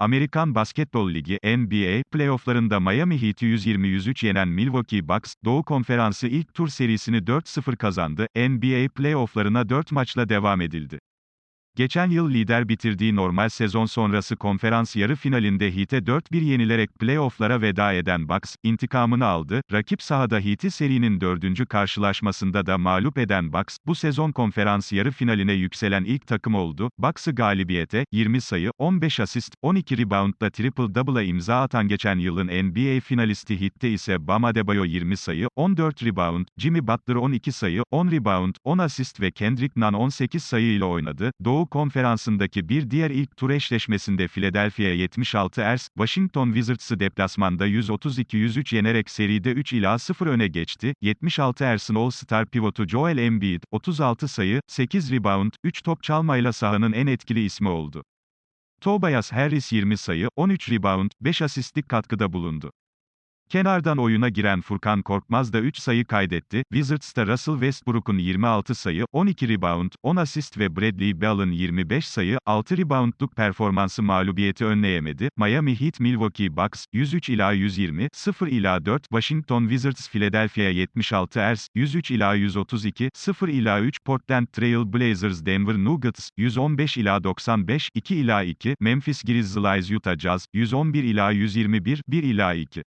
Amerikan Basketbol Ligi NBA playofflarında Miami Heat'i 120-103 yenen Milwaukee Bucks, Doğu Konferansı ilk tur serisini 4-0 kazandı. NBA playofflarına 4 maçla devam edildi. Geçen yıl lider bitirdiği normal sezon sonrası konferans yarı finalinde Heat'e 4-1 yenilerek playofflara veda eden Bucks, intikamını aldı. Rakip sahada Heat'i serinin dördüncü karşılaşmasında da mağlup eden Bucks, bu sezon konferans yarı finaline yükselen ilk takım oldu. Bucks'ı galibiyete, 20 sayı, 15 asist, 12 reboundla triple-double'a imza atan geçen yılın NBA finalisti Heat'te ise Bam Adebayo 20 sayı, 14 rebound, Jimmy Butler 12 sayı, 10 rebound, 10 asist ve Kendrick Nunn 18 sayı ile oynadı. Doğu Konferansı'ndaki bir diğer ilk tur eşleşmesinde Philadelphia 76 ers, Washington Wizards'ı deplasmanda 132-103 yenerek seride 3 ila 0 öne geçti. 76 ers'in All-Star pivotu Joel Embiid, 36 sayı, 8 rebound, 3 top çalmayla sahanın en etkili ismi oldu. Tobias Harris 20 sayı, 13 rebound, 5 asistlik katkıda bulundu. Kenardan oyuna giren Furkan Korkmaz da 3 sayı kaydetti. Wizards'ta Russell Westbrook'un 26 sayı, 12 rebound, 10 asist ve Bradley Beal'ın 25 sayı, 6 reboundluk performansı mağlubiyeti önleyemedi. Miami Heat Milwaukee Bucks 103 ila 120, 0 ila 4, Washington Wizards Philadelphia 76 ers 103 ila 132, 0 ila 3, Portland Trail Blazers Denver Nuggets 115 ila 95, 2 ila 2, Memphis Grizzlies Utah Jazz 111 ila 121, 1 ila 2.